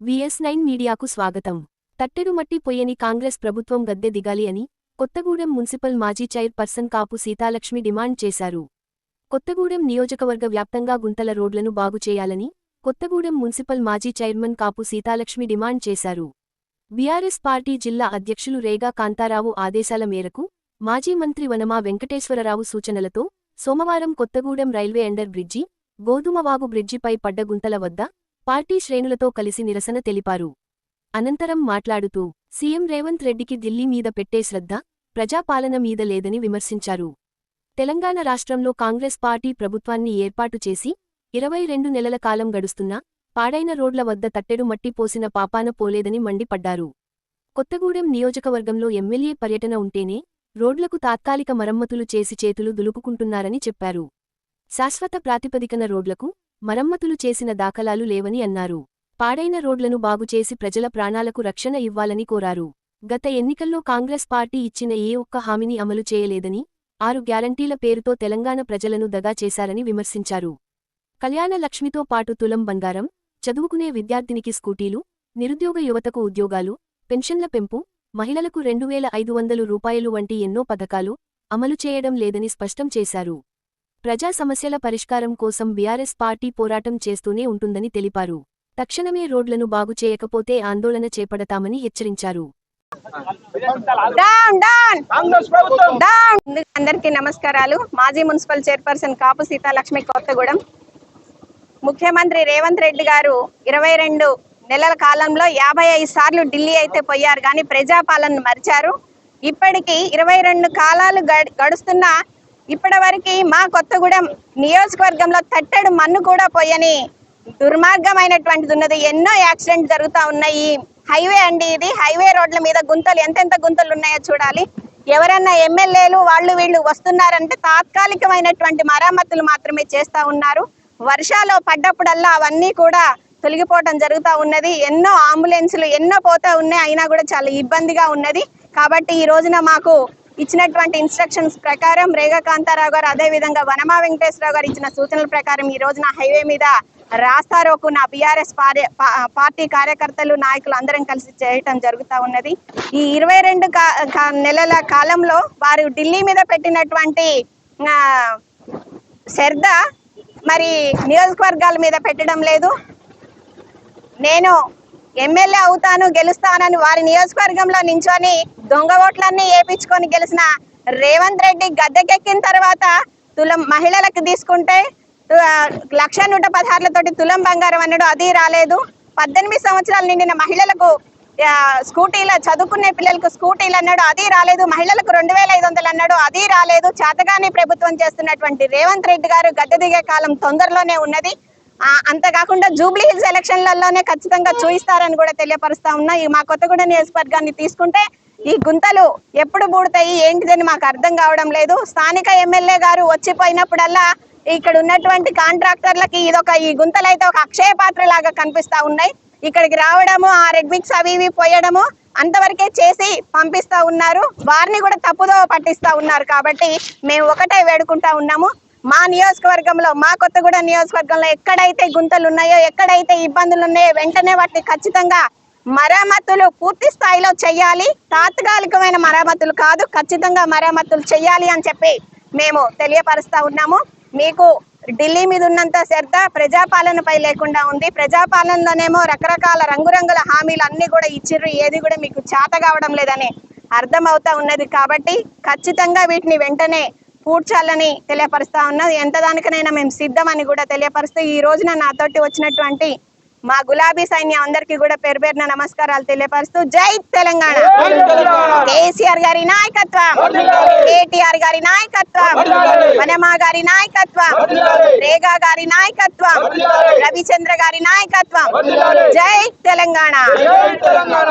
VS nine మీడియాకు స్వాగతం. తట్టెడు మట్టి పొయ్యని కాంగ్రెస్ ప్రభుత్వం గద్దె దిగాలి అని కొత్తగూడెం మున్సిపల్ మాజీ చైర్పర్సన్ కాపు సీతాలక్ష్మి డిమాండ్ చేశారు. కొత్తగూడెం నియోజకవర్గ వ్యాప్తంగా గుంతల రోడ్లను బాగు చేయాలని కొత్తగూడెం మున్సిపల్ మాజీ చైర్మన్ కాపు సీతాలక్ష్మి డిమాండ్ చేశారు. బీఆర్ఎస్ పార్టీ జిల్లా అధ్యక్షులు రేగా కాంతారావు ఆదేశాల మేరకు మాజీ మంత్రి వనమా వెంకటేశ్వరరావు సూచనలతో సోమవారం Kothagudem railway under bridge Godhumavagu బ్రిడ్జిపై పడ్డ గుంతల వద్ద పార్టీ శ్రేణులతో కలిసి నిరసన తెలిపారు. అనంతరం మాట్లాడుతూ సీఎం రేవంత్ రెడ్డికి ఢిల్లీ మీద పెట్టే శ్రద్ధ ప్రజాపాలన మీద లేదని విమర్శించారు. తెలంగాణ రాష్ట్రంలో కాంగ్రెస్ పార్టీ ప్రభుత్వాన్ని ఏర్పాటు చేసి ఇరవై రెండు నెలల కాలం గడుస్తున్నా పాడైన రోడ్ల వద్ద తట్టెడు మట్టి పోసిన పాపాన పోలేదని మండిపడ్డారు. కొత్తగూడెం నియోజకవర్గంలో ఎమ్మెల్యే పర్యటన ఉంటేనే రోడ్లకు తాత్కాలిక మరమ్మతులు చేసి చేతులు దులుపుకుంటున్నారని చెప్పారు. శాశ్వత ప్రాతిపదికన రోడ్లకు మరమ్మతులు చేసిన దాఖలాలు లేవని అన్నారు. పాడైన రోడ్లను బాగుచేసి ప్రజల ప్రాణాలకు రక్షణ ఇవ్వాలని కోరారు. గత ఎన్నికల్లో కాంగ్రెస్ పార్టీ ఇచ్చిన ఏ ఒక్క హామీని అమలు చేయలేదని ఆరు గ్యారంటీల పేరుతో తెలంగాణ ప్రజలను దగా చేశారని విమర్శించారు. కళ్యాణ లక్ష్మితో పాటు తులం బంగారం చదువుకునే విద్యార్థినికి స్కూటీలు నిరుద్యోగ యువతకు ఉద్యోగాలు పెన్షన్ల పెంపు మహిళలకు రెండు వేల ఐదు వందలు రూపాయలు వంటి ఎన్నో పథకాలు అమలు చేయడం లేదని స్పష్టం చేశారు. ప్రజా సమస్యల పరిష్కారం కోసం బీఆర్ఎస్ పార్టీ పోరాటం చేస్తూనే ఉంటుందని తెలిపారు. తక్షణమే రోడ్లను బాగు చేయకపోతే ఆందోళన చేపడతామని హెచ్చరించారు. అందరికీ నమస్కారాలు. మాజీ మున్సిపల్ చైర్పర్సన్ కాపు సీతాలక్ష్మి కొత్తగూడెం. ముఖ్యమంత్రి రేవంత్ రెడ్డి గారు ఇరవై రెండు నెలల కాలంలో యాభై ఐదు సార్లు ఢిల్లీ అయితే పోయారు కానీ ప్రజాపాలన మరిచారు. ఇప్పటికి ఇరవై రెండు కాలాలు గడి- గడుస్తున్నా ఇప్పటి వరకు మా కొత్తగూడెం నియోజకవర్గంలో తట్టడు మన్ను కూడా పోయని దుర్మార్గమైనటువంటిది ఉన్నది ఎన్నో యాక్సిడెంట్ జరుగుతూ ఉన్నాయి. హైవే అండి ఇది. హైవే రోడ్ల మీద గుంతలు ఎంతెంత గుంతలు ఉన్నాయో చూడాలి. ఎవరన్నా ఎమ్మెల్యేలు వాళ్ళు వీళ్ళు వస్తున్నారంటే తాత్కాలికమైనటువంటి మరమ్మతులు మాత్రమే చేస్తా ఉన్నారు. వర్షాలు పడ్డప్పుడల్లా అవన్నీ కూడా తొలగిపోవటం జరుగుతూ ఉన్నది. ఎన్నో అంబులెన్సులు ఎన్నో పోతా ఉన్నాయి. అయినా కూడా చాలా ఇబ్బందిగా ఉన్నది. కాబట్టి ఈ రోజున మాకు ఇచ్చినటువంటి ఇన్స్ట్రక్షన్స్ ప్రకారం రేగా కాంతారావు గారు అదే విధంగా వనమా వెంకటేశ్వరరావు గారు ఇచ్చిన సూచనల ప్రకారం ఈ రోజున హైవే మీద రాస్తారోకు నా బీఆర్ఎస్ పార్టీ కార్యకర్తలు నాయకులు అందరం కలిసి చేయటం జరుగుతూ ఉన్నది. ఈ ఇరవై రెండు నెలల కాలంలో వారు ఢిల్లీ మీద పెట్టినటువంటి శ్రద్ధ మరి నియోజకవర్గాల మీద పెట్టడం లేదు. నేను ఎమ్మెల్యే అవుతాను గెలుస్తానని వారి నియోజకవర్గంలో నించొని దొంగ ఓట్లన్నీ వేపించుకొని గెలిచిన రేవంత్ రెడ్డి గద్దెకెక్కిన తర్వాత తులం మహిళలకు తీసుకుంటే లక్ష నూట పదహారులతోటి తులం బంగారం అన్నాడు. అది రాలేదు. పద్దెనిమిది సంవత్సరాలు నిండిన మహిళలకు స్కూటీల చదువుకునే పిల్లలకు స్కూటీలు అన్నాడు. అది రాలేదు. మహిళలకు రెండు వేల ఐదు వందలు అన్నాడు. అది రాలేదు. చేతగానే ప్రభుత్వం చేస్తున్నటువంటి రేవంత్ రెడ్డి గారు గద్దె దిగే కాలం తొందరలోనే ఉన్నది. అంతేకాకుండా జూబ్లీ హిల్స్ ఎలక్షన్లలోనే ఖచ్చితంగా చూయిస్తారని కూడా తెలియపరుస్తా ఉన్నా. ఈ మా కొత్తగూడ నియోజకవర్గాన్ని తీసుకుంటే ఈ గుంతలు ఎప్పుడు బూడతాయి ఏంటిదని మాకు అర్థం కావడం లేదు. స్థానిక ఎమ్మెల్యే గారు వచ్చిపోయినప్పుడల్లా ఇక్కడ ఉన్నటువంటి కాంట్రాక్టర్లకి ఇదొక ఈ గుంతలు అయితే ఒక అక్షయ పాత్ర లాగా కనిపిస్తా ఉన్నాయి. ఇక్కడికి రావడము ఆ రెడ్ మిక్స్ అవి ఇవి పోయడము అంతవరకే చేసి పంపిస్తా ఉన్నారు. వారిని కూడా తప్పుదో పట్టిస్తా ఉన్నారు కాబట్టి మేము ఒకటే వేడుకుంటా ఉన్నాము. మా నియోజకవర్గంలో మా కొత్తగూడ నియోజకవర్గంలో ఎక్కడైతే గుంతలు ఉన్నాయో ఎక్కడైతే ఇబ్బందులు ఉన్నాయో వెంటనే వాటిని ఖచ్చితంగా మరమ్మతులు పూర్తి స్థాయిలో చెయ్యాలి. తాత్కాలికమైన మరమ్మతులు కాదు ఖచ్చితంగా మరమ్మతులు చెయ్యాలి అని చెప్పి మేము తెలియపరుస్తా ఉన్నాము. మీకు ఢిల్లీ మీద ఉన్నంత శ్రద్ధ ప్రజాపాలనపై లేకుండా ఉంది. ప్రజాపాలనలోనేమో రకరకాల రంగురంగుల హామీలు అన్ని కూడా ఇచ్చిర్రు. ఏది కూడా మీకు చేత కావడం లేదని అర్థమవుతా ఉన్నది కాబట్టి ఖచ్చితంగా వీటిని వెంటనే పూడ్చాలని తెలియపరుస్తా ఉన్నది. ఎంత దానికనైనా మేము సిద్ధమని కూడా తెలియపరుస్తూ ఈ రోజున నాతోటి వచ్చినటువంటి మా గులాబీ సైన్యం అందరికీ కూడా పేరు పేరున నమస్కారాలు తెలియపరుస్తూ జై తెలంగాణ. కేసీఆర్ గారి నాయకత్వం. కేటీఆర్ గారి నాయకత్వం. వనమా గారి నాయకత్వం. రేగా గారి నాయకత్వం. రవిచంద్ర గారి నాయకత్వం. జై తెలంగాణ తెలంగాణ.